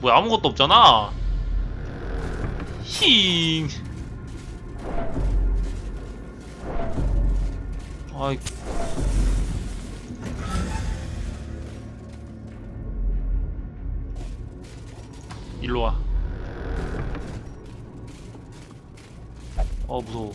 뭐야 아무것도 없잖아 힝 아이 일로 와. 어 무서워.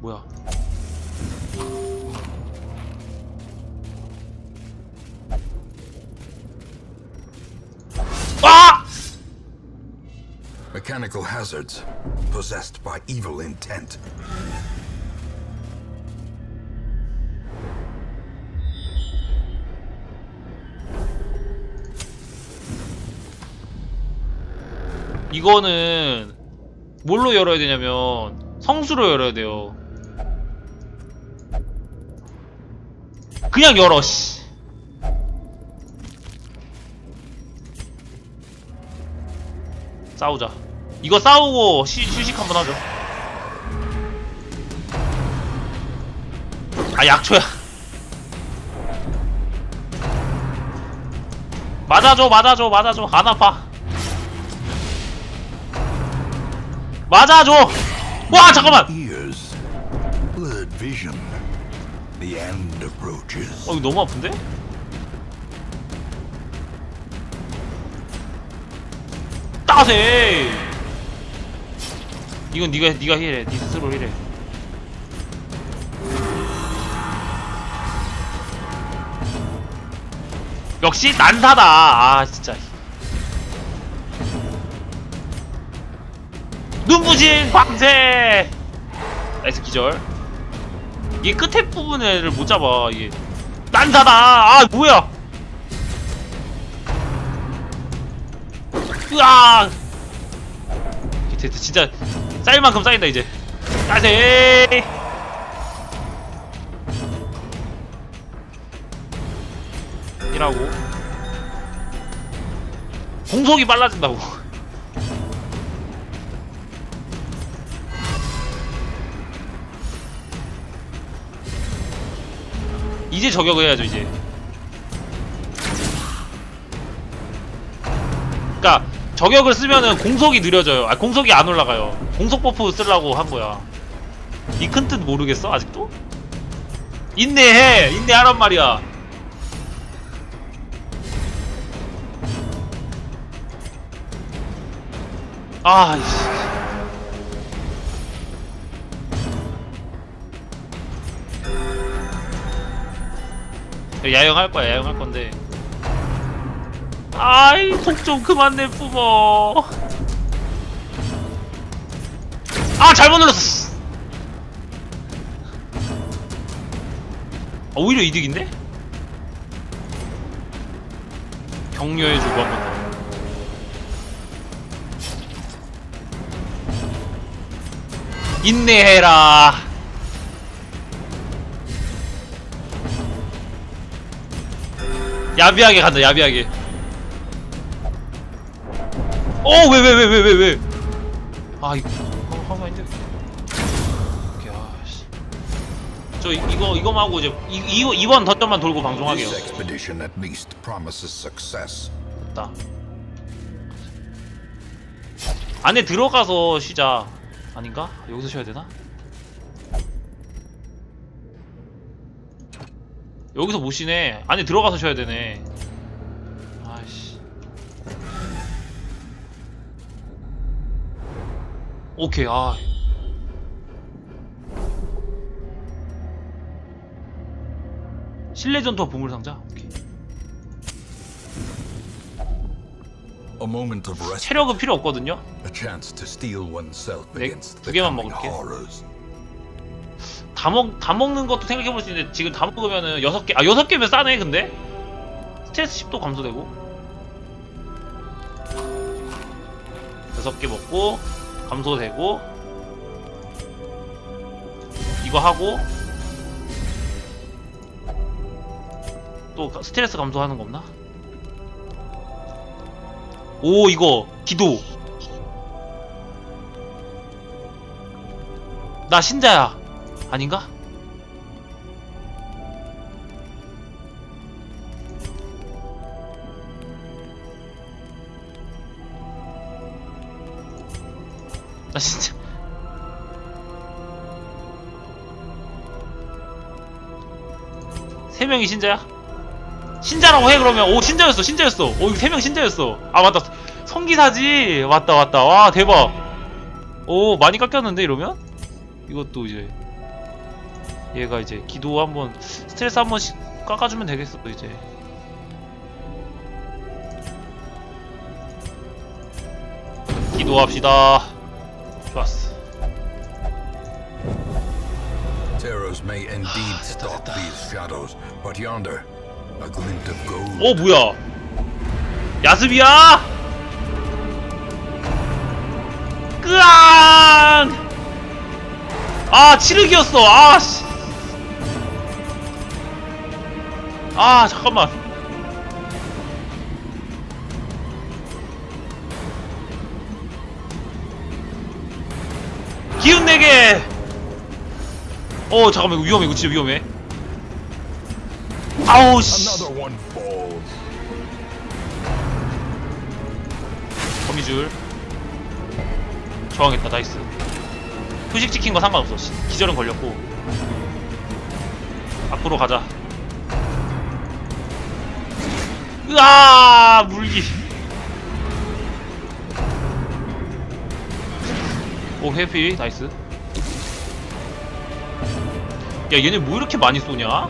뭐야? Mechanical hazards possessed by evil intent. 이거는 뭘로 열어야 되냐면 성수로 열어야 돼요. 그냥 열어. 씨. 싸우자. 이거 싸우고 시, 휴식 한번 하죠. 아 약초야. 맞아줘 맞아줘 맞아줘 안 아파. 맞아줘. 와 잠깐만. 어 이거 너무 아픈데? 따세. 이건 네가 네가 힐해. 네 스스로 힐해. 역시 난사다. 아 진짜. 눈부신 방세. 나이스 기절. 이게 끝에 부분을 못 잡아 이게 난사다 아 뭐야 으아 진짜 쌓일 만큼 쌓인다 이제. 따세. 이라고. 공속이 빨라진다고. 이제 저격을 해야죠 이제. 그니까 저격을 쓰면은 공속이 느려져요. 아 공속이 안 올라가요 공속 버프 쓰려고 한 거야. 이 큰 뜻 모르겠어 아직도? 인내해! 인내하란 말이야. 아 이씨. 야영 할 거야 야영 할 건데. 아이 독좀 그만 내뿜어 아 잘못 눌렀어 아, 오히려 이득인데? 격려해주고 한번 더. 인내해라. 야비하게 간다 야비하게 어왜 왜 왜 왜 왜왜 아 이거 저 이- 이거 이거만 하고 이제 이, 이, 이번 덧점만 돌고 방송하게요. This expedition at least promises success. 됐다. 안에 들어가서 쉬자. 아닌가? 여기서 쉬어야 되나? 여기서 못 쉬네. 안에 들어가서 쉬어야 되네. 아이씨. 오케이 아 실내 전투 보물 상자 오케이 A moment of rest. 체력은 필요 없거든요 A chance to steel oneself 네, against 두 the 개만 coming 먹을게. horrors. 다 먹, 다 먹는 것도 생각해 볼 수 있는데 지금 다 먹으면은 여섯 개, 아 여섯 개면 싸네 근데 스트레스 10도 감소되고 여섯 개 먹고 감소되고 이거 하고 또 스트레스 감소하는 거 없나? 오 이거 기도 나 신자야 아닌가? 나 진짜 세 명이 신자야? 신자라고 해 그러면? 오 신자였어 신자였어. 오 이거 세명 신자였어. 아 맞다. 성기사지? 맞다 맞다. 와 대박. 오 많이 깎였는데 이러면? 이것도 이제 얘가 이제 기도 한번 스트레스 한 번씩 깎아주면 되겠어 이제. 기도합시다. 좋았어. Terrors may indeed stalk 됐다. these shadows, but yonder, 어 뭐야? 야습이야! 끄앙! 아 칠흑이었어. 아씨. 아 잠깐만. 기운 내게. 어 잠깐만. 이거 위험해. 이거 진짜 위험해 아우 씨. Another one falls. 거미줄. 저항했다 나이스. 표식 찍힌 거 상관없어. 시- 기절은 걸렸고. 앞으로 가자. 으아 물기. 오 해피 나이스. 야 얘네 뭐 이렇게 많이 쏘냐?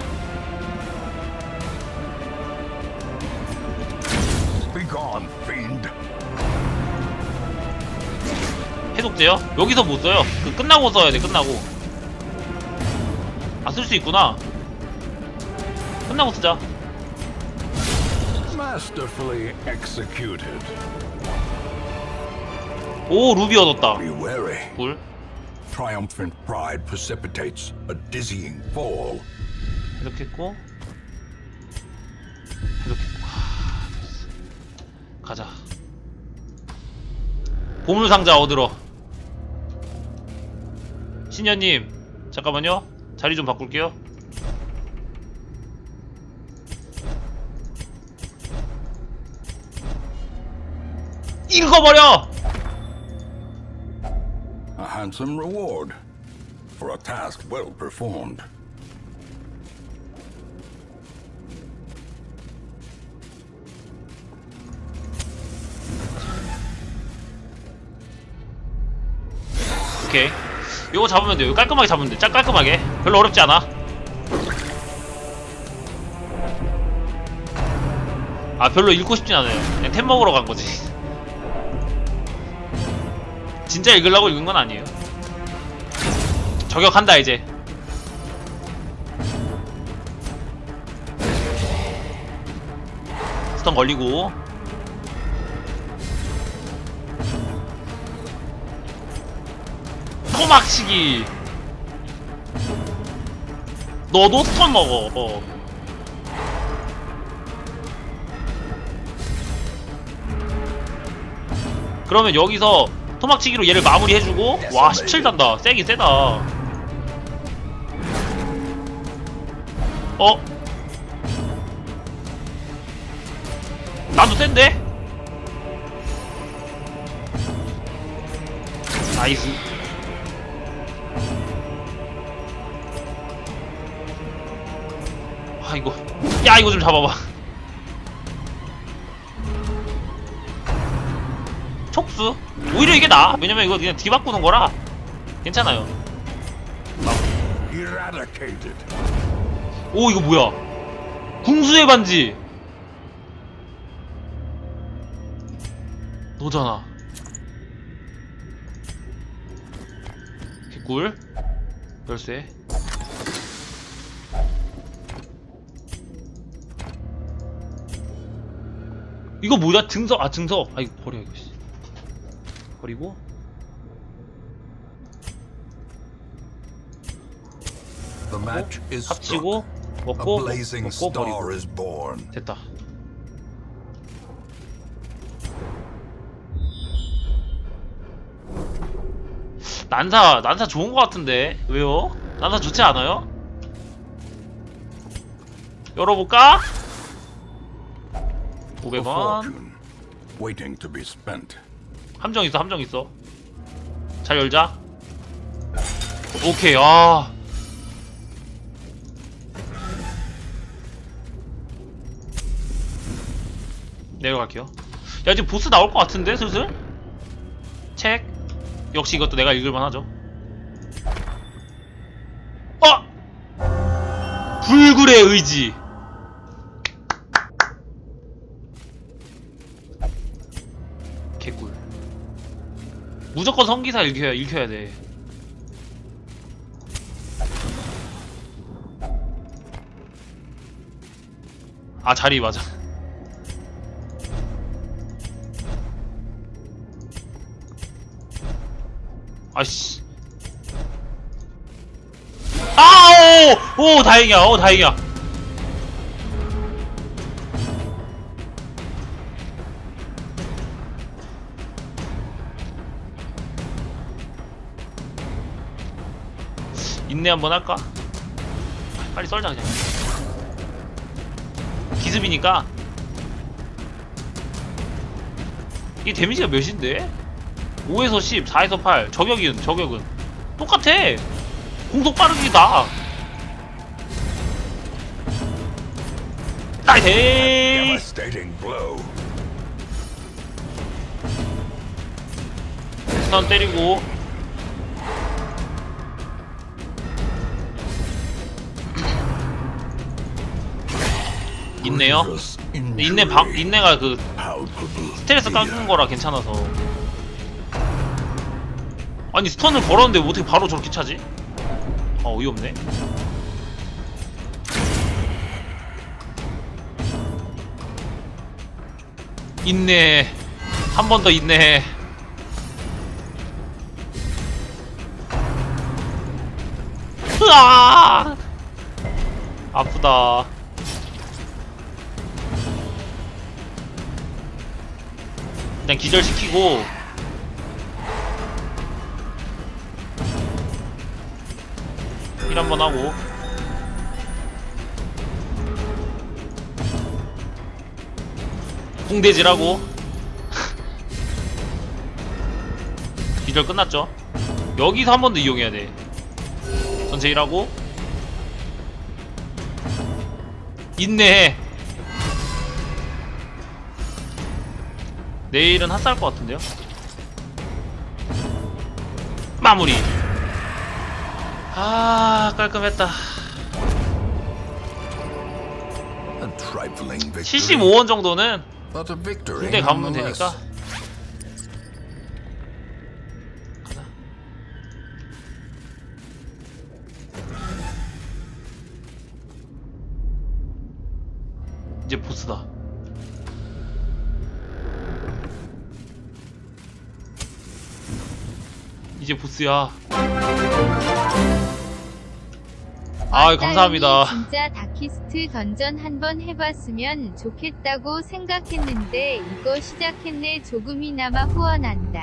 해독제요? 여기서 못 써요. 그 끝나고 써야 돼. 끝나고. 아 쓸 수 있구나. 끝나고 쓰자. Masterfully executed. 오 루비 얻었다. Be wary. 꿀. Triumphant pride precipitates a dizzying fall. 해독했고. 해독했고. 하, 됐어. 가자. 보물 상자 얻으러. 신녀님 잠깐만요. 자리 좀 바꿀게요. 읽어버려! A handsome reward for a task well performed. 오케이. 요거 잡으면 돼요. 깔끔하게 잡으면 돼. 짝 깔끔하게. 별로 어렵지 않아. 아, 별로 읽고 싶진 않아요. 그냥 템 먹으러 간 거지. 진짜 읽으려고 읽은 건 아니에요. 저격한다, 이제. 스턴 걸리고. 토막치기 너도 스턴 먹어 어. 그러면 여기서 토막치기로 얘를 마무리해주고 와 17단다 세긴 세다 어? 나도 센데? 나이스 아 이거. 야 이거 좀 잡아봐. 촉수? 오히려 이게 나아 왜냐면 이거 그냥 뒤바꾸는 거라. 괜찮아요. 오 이거 뭐야? 궁수의 반지. 너잖아. 개꿀. 열쇠 이거 뭐야 증서 아 증서 아 이거 버려 이거 씨 버리고 The match is 합치고 struck. A 먹고 blazing 먹고 버리고 star is born. 됐다. 난사 난사 좋은 것 같은데 왜요? 난사 좋지 않아요? 열어볼까? A 500원. fortune waiting to be spent. 함정 있어 함정 있어. 잘 열자. 오케이 아. 내려갈게요. 야 이제 보스 나올 것 같은데 슬슬? 책 역시 이것도 내가 읽을만 하죠. 어! 불굴의 의지 무조건 성기사 읽혀야, 읽혀야 돼. 아 자리 맞아. 아씨. 아 오 오 다행이야. 오 다행이야 인내 한번 할까? 빨리 썰자 그냥. 기습이니까. 이 데미지가 몇인데? 5에서 10, 4에서 8 저격은 저격은. 똑같아! 공속 빠르기다! 나이스 blow. 스턴 때리고 있네요? 인내 방. 인내가 그 스트레스 깎은 거라 괜찮아서. 아니 스턴을 걸었는데 어떻게 바로 저렇게 차지? 아 어이없네. 인내 한번더 인내 으아! 아프다 그냥 기절시키고. 힐 한번 하고. 궁대질하고. 기절 끝났죠? 여기서 한 번 더 이용해야 돼. 전체 힐하고. 인내해 내일은 핫살 것 같은데요? 마무리. 아 깔끔했다. a trifling victory. 75원 정도는. 군대 가면. 되니까. 이제 보스다. 이제 보스야. 아, 감사합니다. 진짜 다키스트 던전 한번 해봤으면 좋겠다고 생각했는데 이거 시작했네 조금이나마 후원한다.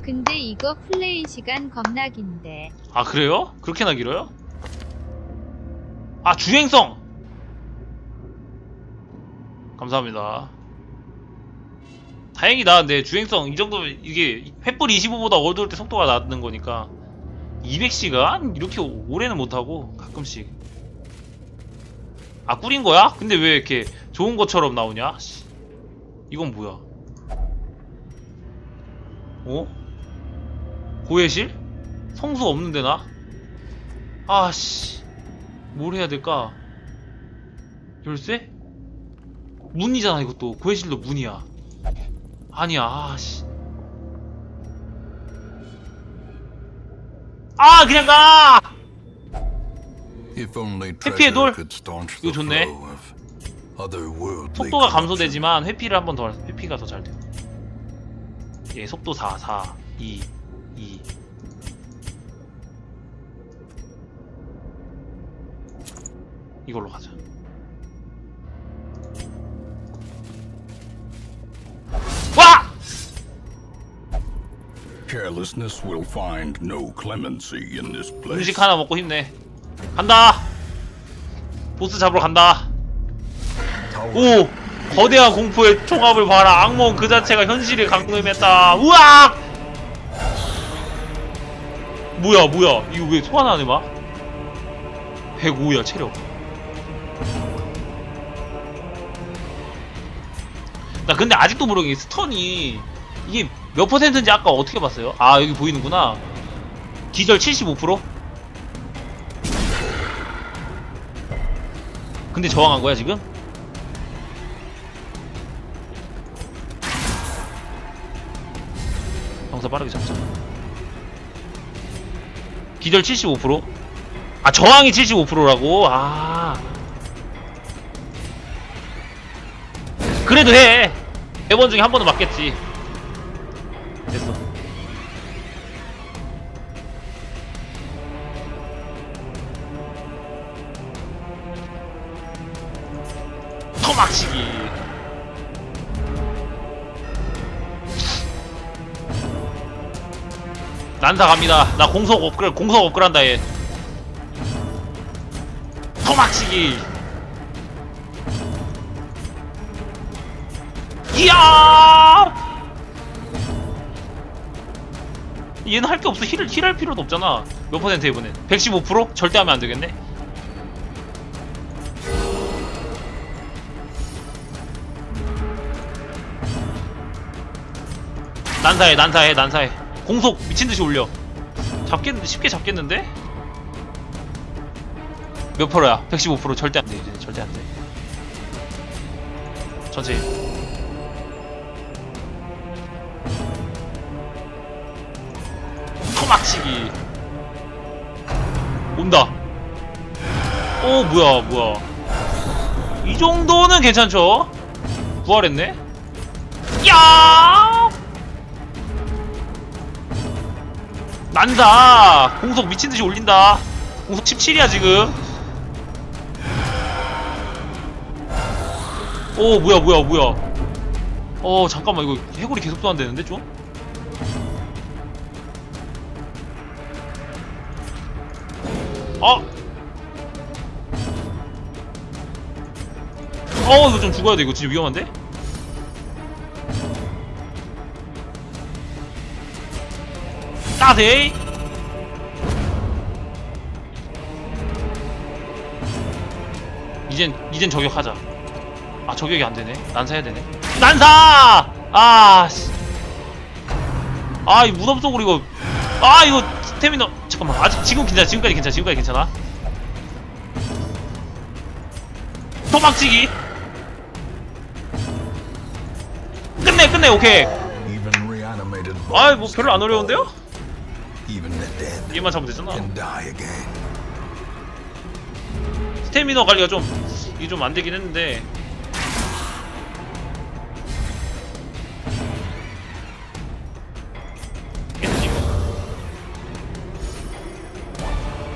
근데 이거 플레이 시간 겁나긴데. 아 그래요? 그렇게나 길어요? 아 주행성! 감사합니다 다행이다 근데 주행성 이 정도면 이게 횃불 25보다 어두울 때 속도가 낮는 거니까 200시간? 이렇게 오래는 못하고 가끔씩 아 꿀인 거야? 근데 왜 이렇게 좋은 것처럼 나오냐? 씨. 이건 뭐야? 어? 고해실? 성수 없는데 나? 아씨 뭘 해야 될까? 열쇠? 문이잖아 이것도 고해실도 문이야 아니야 아씨 아 그냥 가! Treasure 돌. 이거 좋네. 속도가. 감소되지만 회피를 한 번 더 회피가 더 잘 돼. 예, 속도 4, 4, 2, 2. 이걸로 가자. Carelessness will find no clemency in this place. 음식 하나 먹고 힘내. 간다. 보스 잡으러 간다. 오! 거대한 공포의 총합을 봐라. 악몽 그 자체가 현실에 강림했다. 우악! 뭐야 뭐야 이거 왜 소환하네 막 105야 체력 나 근데 아직도 모르는 게 스턴이 이게 몇 퍼센트인지 아까 어떻게 봤어요? 아 여기 보이는구나 기절 75%? 근데 저항한 거야 지금? 방사 빠르게 잡자 기절 75%? 아 저항이 75%라고? 아 그래도 해! 4번 중에 한 번은 맞겠지 난사 갑니다. 나 공속 업글 공속 업글한다 얘. 토막치기. 이야! 얘는 할 게 없어. 힐을 힐할 필요도 없잖아. 몇 퍼센트 이번엔? 115%? 절대 하면 안 되겠네? 난사해 난사해 난사해 공속 미친듯이 올려. 잡겠 쉽게 잡겠는데? 몇 프로야? 115% 절대 안돼 이제 절대 안돼. 천천히. 토막치기. 온다. 오 뭐야 뭐야. 이 정도는 괜찮죠? 부활했네? 야 난다 공속 미친듯이 올린다 공속 17이야 지금 오 뭐야 뭐야 뭐야 어 잠깐만 이거 해골이 계속 소환되는데 좀? 아! 어 이거 좀 죽어야 돼 이거 진짜 위험한데? 따세. 이젠 이젠 저격하자. 아 저격이 안 되네. 난사해야 되네. 난사! 아씨. 아이 무덤 속으로 이거. 아 이거 스태미너. 잠깐만. 아직 지금 괜찮아. 지금까지 괜찮아. 지금까지 괜찮아. 도망치기. 끝내 끝내. 오케이. 아이 뭐 별로 안 어려운데요? 얘만 잡으면 되잖아. 스태미너 관리가 좀 이게 좀 안 되긴 했는데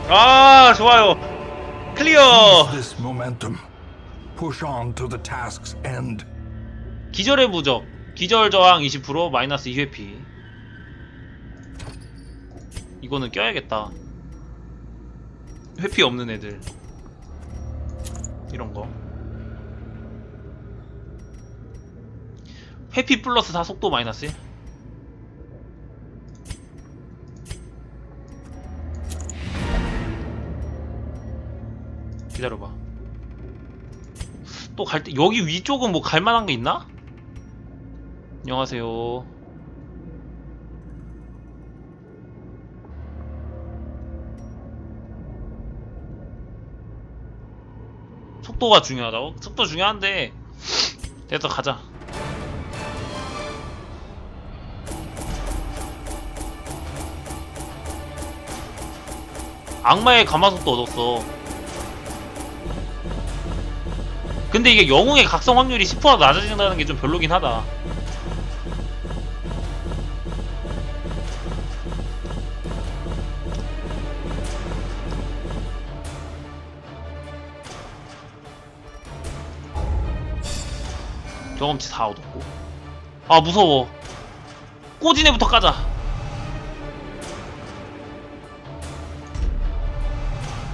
아 좋아요 클리어. 기절의 부적 기절 저항 20% 마이너스 2회피 이거는 껴야겠다. 회피 없는 애들. 이런 거. 회피 플러스 4 속도 마이너스 1 기다려봐. 또 갈 때 여기 위쪽은 뭐 갈만한 게 있나? 안녕하세요. 속도가 중요하다고? 속도 중요한데 됐어 가자. 악마의 가마속도 얻었어. 근데 이게 영웅의 각성 확률이 10% 낮아진다는 게 좀 별로긴 하다. 경험치 다 얻었고. 아 무서워. 꼬지네부터 까자.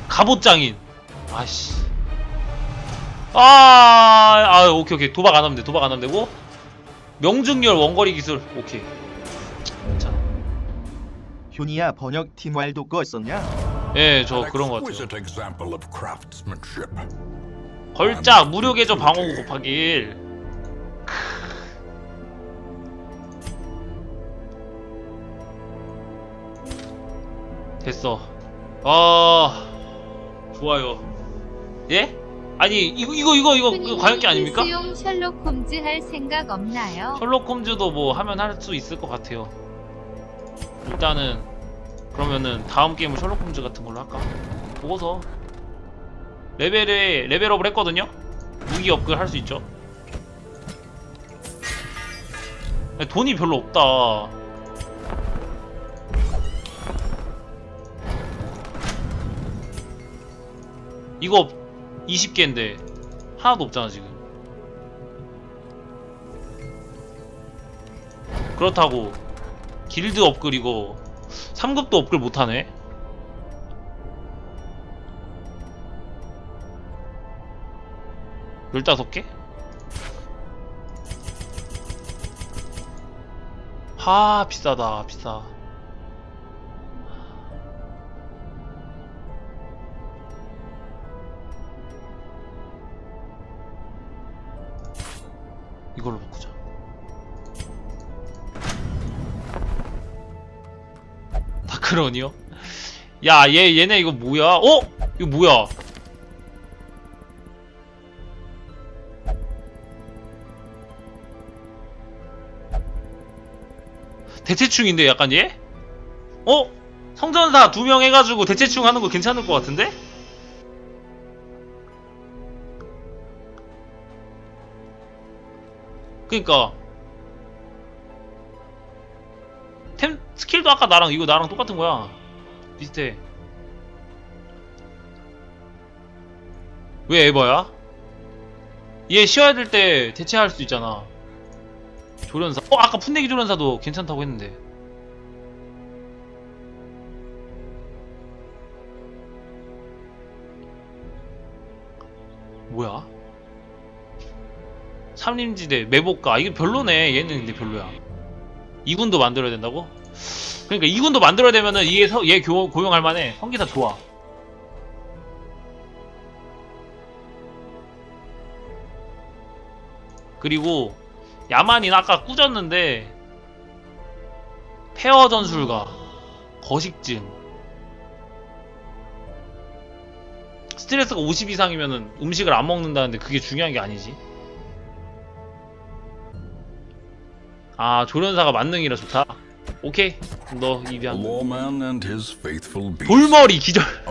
갑옷장인. 아씨. 아, 아 오케이 오케이. 도박 안 하면 돼. 도박 안 하면 되고. 명중률 원거리 기술. 오케이. 괜찮아 효니야 번역 팀 왈도 거 썼냐? 예, 저 An 그런 거 같아요. 걸작 무료 계정 방어구 곱하기 1. 됐어. 아 좋아요. 예? 아니 이거 이거 이거 이거 그 과격기 아닙니까? 수용 셜록 홈즈 할 생각 없나요? 셜록 홈즈도 뭐 하면 할 수 있을 것 같아요. 일단은 그러면은 다음 게임은 셜록 홈즈 같은 걸로 할까? 보고서 레벨에 레벨업을 했거든요. 무기 업글 할 수 있죠. 돈이 별로 없다. 이거 20개인데 하나도 없잖아 지금. 그렇다고 길드 업글 이거 3급도 업글 못하네 열다섯 개? 하 비싸다 비싸 이걸로 바꾸자 다크론이요? 야, 얘, 얘네 이거 뭐야? 어? 이거 뭐야? 대체충인데 약간 얘? 어? 성전사 두 명 해가지고 대체충 하는 거 괜찮을 것 같은데? 그니까. 템 스킬도 아까 나랑 이거 나랑 똑같은 거야. 비슷해. 왜 에버야? 얘 쉬어야 될 때 대체할 수 있잖아. 조련사. 어 아까 풋내기 조련사도 괜찮다고 했는데 삼림지대 매복가. 이게 별로네. 얘는 근데 별로야. 2군도 만들어야 된다고? 그러니까 2군도 만들어야 되면은 얘, 서, 얘 교, 고용할 만해. 성기사 좋아. 그리고 야만인 아까 꾸졌는데 폐허 전술가 거식증. 스트레스가 50 이상이면은 음식을 안 먹는다는데 그게 중요한 게 아니지 아 조련사가 만능이라 좋다 오케이 너 beast. 돌머리 기절.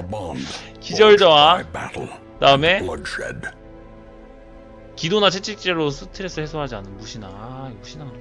기절 battle. 다음에. 기도나 채찍질로 스트레스 해소하지 않는 무시나 아 그래